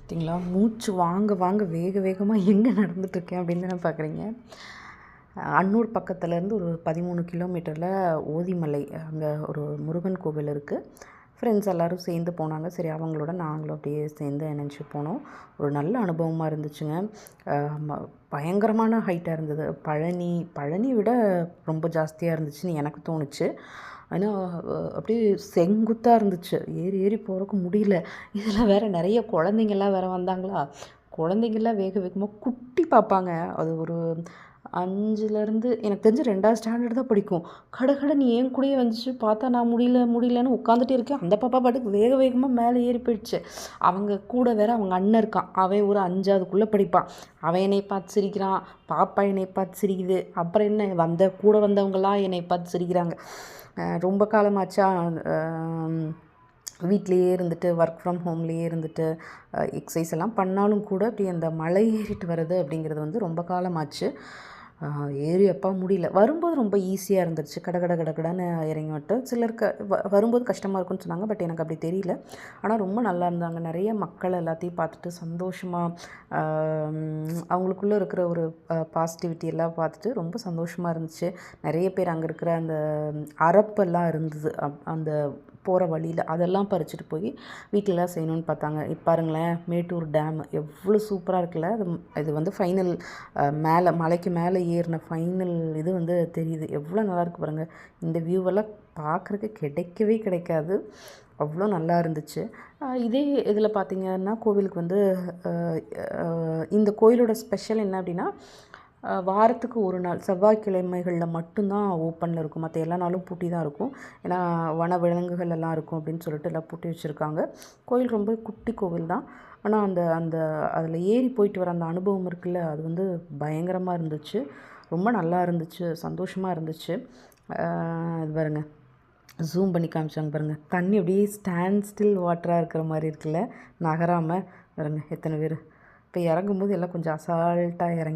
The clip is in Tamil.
பார்த்தீங்களா? மூச்சு வாங்க வாங்க வேக வேகமாக எங்கே நடந்துட்டுருக்கேன் அப்படின்னு தானே பார்க்குறீங்க. அன்னூர் பக்கத்துலேருந்து ஒரு பதிமூணு கிலோமீட்டரில் ஓதிமலை அங்கே ஒரு முருகன் கோவில் இருக்குது ஃப்ரெண்ட்ஸ் எல்லோரும் சேர்ந்து போனாங்க. சரி அவங்களோட நாங்களும் அப்படியே சேர்ந்து நினச்சி போனோம். ஒரு நல்ல அனுபவமாக இருந்துச்சுங்க. ம- பயங்கரமான ஹைட்டாக இருந்தது. பழனி பழனி விட ரொம்ப ஜாஸ்தியாக இருந்துச்சுன்னு எனக்கு தோணுச்சு. ஆனால் அப்படியே செங்குத்தாக இருந்துச்சு. ஏறி ஏறி போகிறக்கு முடியல. இதில் வேறு நிறைய குழந்தைங்கள்லாம் வேறு வந்தாங்களா? குழந்தைங்கள்லாம் வேக வேகமாக குட்டி பார்ப்பாங்க அது ஒரு அஞ்சுலேருந்து எனக்கு தெரிஞ்சு ரெண்டாவது ஸ்டாண்டர்ட் தான் படிக்கும். கடகட நீ ஏன் கூடயே வந்துச்சு? பார்த்தா நான் முடியல முடியலன்னு உட்காந்துட்டே இருக்கேன். அந்த பாப்பா பாட்டுக்கு வேக வேகமாக மேலே ஏறி போயிடுச்சு. அவங்க கூட வேற அவங்க அண்ணன் இருக்கான். அவன் ஒரு அஞ்சாவதுக்குள்ளே படிப்பான். அவன் என்னை பார்த்து சிரிக்கிறான். பாப்பா என்னை பார்த்து சிரிக்குது. அப்புறம் என்ன வந்த கூட வந்தவங்களாம் என்னை பார்த்து சிரிக்கிறாங்க. ரொம்ப காலமாச்சா? வீட்லேயே இருந்துட்டு ஒர்க் ஃப்ரம் ஹோம்லேயே இருந்துட்டு எக்ஸசைஸ் எல்லாம் பண்ணாலும் கூட அப்படி அந்த மலை ஏறிட்டு வர்றது அப்படிங்கிறது வந்து ரொம்ப காலமாச்சு. ஏறி அப்பா முடியல. வரும்போது ரொம்ப ஈஸியாக இருந்துச்சு கட கட கட கடன்னு இறங்கி விட்டோம் சிலருக்கு வ- வரும்போது கஷ்டமாக இருக்கும்னு சொன்னாங்க பட் எனக்கு அப்படி தெரியல. ஆனால் ரொம்ப நல்லா இருந்தாங்க. நிறைய மக்கள் எல்லாத்தையும் பார்த்துட்டு சந்தோஷமாக அவங்களுக்குள்ளே இருக்கிற ஒரு பாசிட்டிவிட்டி எல்லாம் பார்த்துட்டு ரொம்ப சந்தோஷமாக இருந்துச்சு. நிறைய பேர் அங்கே இருக்கிற அந்த அரப்பெல்லாம் இருந்தது. அப்- அந்த போகிற வழியில் அதெல்லாம் பறிச்சுட்டு போய் வீட்டிலலாம் செய்யணும்னு பார்த்தாங்க. இப்போ பாருங்களேன் மேட்டூர் டேம் எவ்வளோ சூப்பராக இருக்குல்ல? அது இது வந்து ஃபைனல் மேலே மலைக்கு மேலே ஏறின ஃபைனல் இது வந்து தெரியுது. எவ்வளோ நல்லாயிருக்கு பாருங்கள் இந்த வியூவெல்லாம் பார்க்குறக்கு கிடைக்கவே கிடைக்காது. அவ்வளோ நல்லா இருந்துச்சு. இதே இதில் பார்த்திங்கன்னா கோவிலுக்கு வந்து இந்த கோயிலோட ஸ்பெஷல் என்ன அப்படின்னா வாரத்துக்கு ஒரு நாள் செவ்வாய்க்கிழமைகளில் மட்டும்தான் ஓப்பனில் இருக்கும். மற்ற எல்லா நாளும் பூட்டி தான் இருக்கும். ஏன்னா வன விலங்குகள் எல்லாம் இருக்கும் அப்படின்னு சொல்லிட்டு எல்லாம் பூட்டி வச்சுருக்காங்க. கோயில் ரொம்ப குட்டி கோவில் தான். ஆனால் அந்த அந்த அதில் ஏறி போயிட்டு வர அந்த அனுபவம் இருக்குல்ல அது வந்து பயங்கரமாக இருந்துச்சு. ரொம்ப நல்லா இருந்துச்சு. சந்தோஷமாக இருந்துச்சு. இது பாருங்க. ஜூம் பண்ணி காமிச்சாங்க பாருங்கள் தண்ணி அப்படியே ஸ்டாண்ட் ஸ்டில் வாட்டராக இருக்கிற மாதிரி இருக்குல்ல நகராமல் பாருங்கள் எத்தனை பேர். இப்போ இறங்கும்போது எல்லாம் கொஞ்சம் அசால்ட்டாக இறங்கி